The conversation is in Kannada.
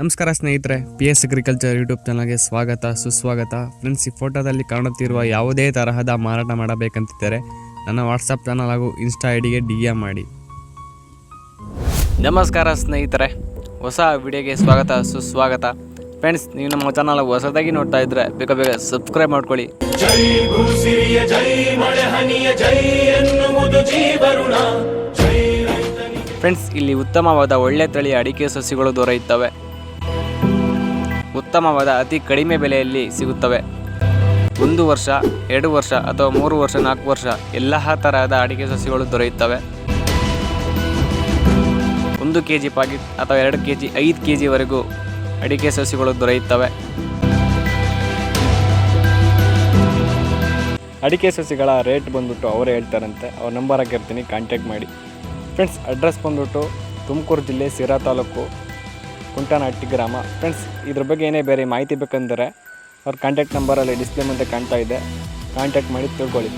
ನಮಸ್ಕಾರ ಸ್ನೇಹಿತರೆ ಪಿ ಎಸ್ ಅಗ್ರಿಕಲ್ಚರ್ ಯೂಟ್ಯೂಬ್ ಚಾನಲ್ಗೆ ಸ್ವಾಗತ ಸುಸ್ವಾಗತ. ಫ್ರೆಂಡ್ಸ್ ಈ ಫೋಟೋದಲ್ಲಿ ಕಾಣುತ್ತಿರುವ ಯಾವುದೇ ತರಹದ ಮಾರಾಟ ಮಾಡಬೇಕಂತಿದ್ದರೆ ನನ್ನ ವಾಟ್ಸಪ್ ಚಾನಲ್ ಹಾಗೂ ಇನ್ಸ್ಟಾ ಐ ಡಿಗೆ ಡಿ ಎಂ ಮಾಡಿ. ನಮಸ್ಕಾರ ಸ್ನೇಹಿತರೆ ಹೊಸ ವಿಡಿಯೋಗೆ ಸ್ವಾಗತ ಸುಸ್ವಾಗತ. ಫ್ರೆಂಡ್ಸ್ ನೀವು ನಮ್ಮ ಚಾನಲ್ ಹೊಸದಾಗಿ ನೋಡ್ತಾ ಇದ್ದರೆ ಬೇಗ ಬೇಗ ಸಬ್ಸ್ಕ್ರೈಬ್ ಮಾಡ್ಕೊಳ್ಳಿ. ಜೈ ಭೂಸಿರಿಯ ಜೈ ಮಳೆಹನಿಯ ಜೈ ಎನ್ನುವುದು ಜೀವರುಣ. ಜೈ ರೈತನಿಗೆ. ಫ್ರೆಂಡ್ಸ್ ಇಲ್ಲಿ ಉತ್ತಮವಾದ ಒಳ್ಳೆ ತಳಿಯ ಅಡಿಕೆ ಸಸಿಗಳು ದೊರೆಯುತ್ತವೆ. ಉತ್ತಮವಾದ ಅತಿ ಕಡಿಮೆ ಬೆಲೆಯಲ್ಲಿ ಸಿಗುತ್ತವೆ. ಒಂದು ವರ್ಷ, ಎರಡು ವರ್ಷ ಅಥವಾ ಮೂರು ವರ್ಷ, ನಾಲ್ಕು ವರ್ಷ ಎಲ್ಲ ತರಹದ ಅಡಿಕೆ ಸಸಿಗಳು ದೊರೆಯುತ್ತವೆ. ಒಂದು ಕೆ ಜಿ ಪಾಕೆಟ್ ಅಥವಾ ಎರಡು ಕೆ ಜಿ ಐದು ಕೆ ಜಿವರೆಗೂ ಅಡಿಕೆ ಸಸಿಗಳು ದೊರೆಯುತ್ತವೆ. ಅಡಿಕೆ ಸಸಿಗಳ ರೇಟ್ ಬಂದ್ಬಿಟ್ಟು ಅವರೇ ಹೇಳ್ತಾರಂತೆ. ಅವ್ರ ನಂಬರ್ ಹಾಕಿರ್ತೀನಿ, ಕಾಂಟ್ಯಾಕ್ಟ್ ಮಾಡಿ. ಫ್ರೆಂಡ್ಸ್, ಅಡ್ರೆಸ್ ಬಂದ್ಬಿಟ್ಟು ತುಮಕೂರು ಜಿಲ್ಲೆ ಸಿರಾ ತಾಲೂಕು ಕುಂಟನಹಟ್ಟಿ ಗ್ರಾಮ. ಫ್ರೆಂಡ್ಸ್ ಇದ್ರ ಬಗ್ಗೆ ಏನೇ ಬೇರೆ ಮಾಹಿತಿ ಬೇಕಂದರೆ ಅವ್ರ ಕಾಂಟ್ಯಾಕ್ಟ್ ನಂಬರಲ್ಲಿ ಡಿಸ್ಪ್ಲೇ ಮುಂದೆ ಕಾಣ್ತಾ ಇದೆ. ಕಾಂಟ್ಯಾಕ್ಟ್ ಮಾಡಿ ತಿಳ್ಕೊಳ್ಳಿ.